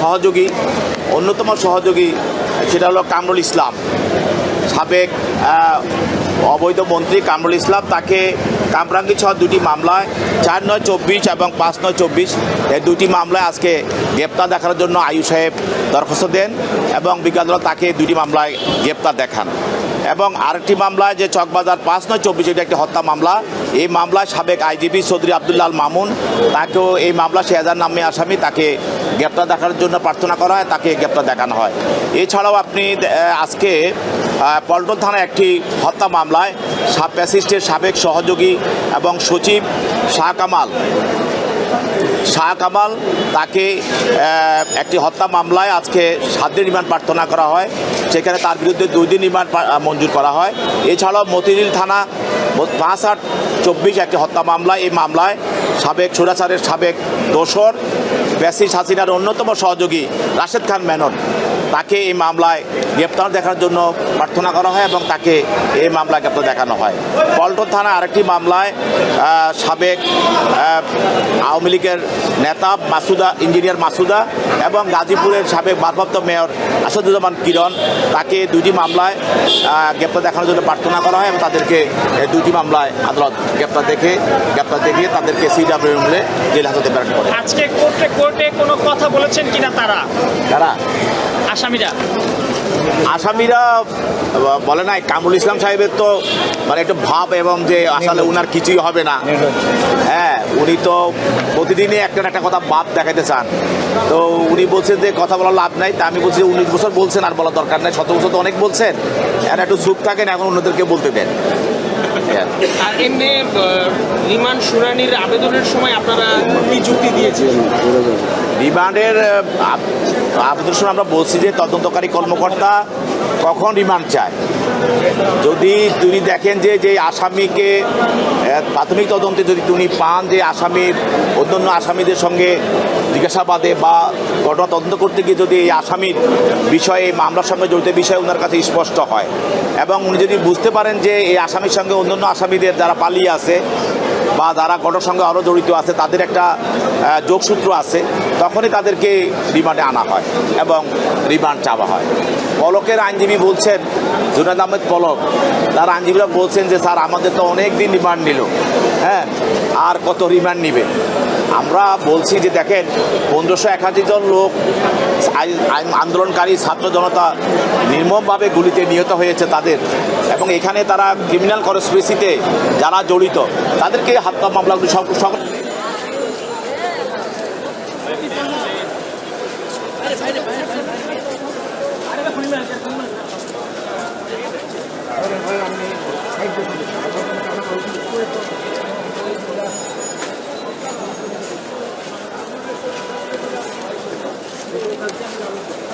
সহযোগী, অন্যতম সহযোগী সেটা হলো কামরুল ইসলাম। সাবেক অবৈধ মন্ত্রী কামরুল ইসলাম তাকে কামরাঙ্গি সহ দুটি মামলায় চার নয় চব্বিশ এবং পাঁচ নয় চব্বিশ এই দুটি মামলায় আজকে গ্রেপ্তার দেখানোর জন্য আয়ু সাহেব দরখাস্ত দেন এবং বিজ্ঞান তাকে দুটি মামলায় গ্রেপ্তার দেখান। এবং আরেকটি মামলায় যে চকবাজার পাঁচ নয় চব্বিশ একটি হত্যা মামলা। এই মামলায় সাবেক আইজিপি চৌধুরী আবদুল্লাহ আল মামুন, তাকেও এই মামলা শেহাজার নামে আসামি, তাকে গ্রেপ্তার দেখানোর জন্য প্রার্থনা করা হয়, তাকে গ্রেপ্তার দেখানো হয়। এছাড়াও আপনি আজকে পল্টন থানায় একটি হত্যা মামলায় সাব প্যাসিস্টের সাবেক সহযোগী এবং সচিব শাহ কামাল শাহ কামাল তাকে একটি হত্যা মামলায় আজকে সাত দিন রিমান্ড প্রার্থনা করা হয়, সেখানে তার বিরুদ্ধে দুই দিন রিমান্ড মঞ্জুর করা হয়। এছাড়াও মতিঝিল থানা পাঁচ আট চব্বিশ একটি হত্যা মামলায় এই মামলায় সাবেক সুরাচারের সাবেক দোসর ব্যাসিস হাসিনার অন্যতম সহযোগী রাশেদ খান মেনন। তাকে এই মামলায় গ্রেপ্তার দেখার জন্য প্রার্থনা করা হয় এবং তাকে এই মামলায় গ্রেপ্তার দেখানো হয়। পল্টন থানা আরেকটি মামলায় সাবেক আওয়ামী লীগের নেতা মাসুদা ইঞ্জিনিয়ার মাসুদা এবং গাজীপুরের সাবেক ভারপ্রাপ্ত মেয়র আসাদুজ্জামান কিরণ তাকে দুটি মামলায় গ্রেপ্তার দেখানোর জন্য প্রার্থনা করা হয় এবং তাদেরকে দুটি মামলায় আদালত গ্রেপ্তার দেখে গ্রেপ্তার দেখিয়ে তাদেরকে সিডাব্লিউ মিলে জেল হাজতে প্রেরণ করে। আজকে কোর্টে কোর্টে কোনো কথা বলেছেন কিনা তারা? তারা আসামিরা? আসামিরা বলে নাই। কামরুল ইসলাম সাহেবের তো মানে একটু ভাব এবং যে আসলে উনার কিছুই হবে না। হ্যাঁ উনি তো প্রতিদিনই একটা একটা কথা বাদ দেখাতে চান। তো উনি বলছেন যে কথা বলার লাভ নাই। তা আমি বলছি উনিশ বছর বলছেন আর বলার দরকার নাই। শত বছর তো অনেক বলছেন। আর একটু চুপ থাকেন এখন অন্যদেরকে বলতে দেন। হ্যাঁ। আর এমনি রিমান্ড শুনানির আবেদনের সময় আপনারা কি যুক্তি দিয়েছেন রিমান্ডের আবেদন আমরা বলছি যে তদন্তকারী কর্মকর্তা কখন রিমান্ড চায়? যদি তিনি দেখেন যে যে আসামিকে প্রাথমিক তদন্তে যদি তিনি পান যে আসামির অন্যান্য আসামিদের সঙ্গে জিজ্ঞাসাবাদে বা ঘটনা তদন্ত করতে গিয়ে যদি এই আসামির বিষয়ে, মামলার সঙ্গে জড়িত বিষয়ে ওনার কাছে স্পষ্ট হয়, এবং উনি যদি বুঝতে পারেন যে এই আসামির সঙ্গে অন্যান্য আসামিদের যারা পালিয়ে আছে বা যারা ঘটনার সঙ্গে আরও জড়িত আছে, তাদের একটা যোগসূত্র আছে, তখনই তাদেরকে রিমান্ডে আনা হয় এবং রিমান্ড চাওয়া হয়। পলকের আইনজীবী বলছেন জুনাদ আহমেদ পলক, তার আইনজীবীরা বলছেন যে, স্যার, আমাদের তো অনেক দিন রিমান্ড নিল। হ্যাঁ আর কত রিমান্ড নিবে? আমরা বলছি যে দেখেন, পনেরোশো একাশি জন লোক আন্দোলনকারী, ছাত্র জনতা নির্মমভাবে গুলিতে নিহত হয়েছে তাদের। এবং এখানে তারা ক্রিমিনাল কনস্পিরেসিতে যারা জড়িত, তাদেরকে হত্যা মামলাগুলি সব সব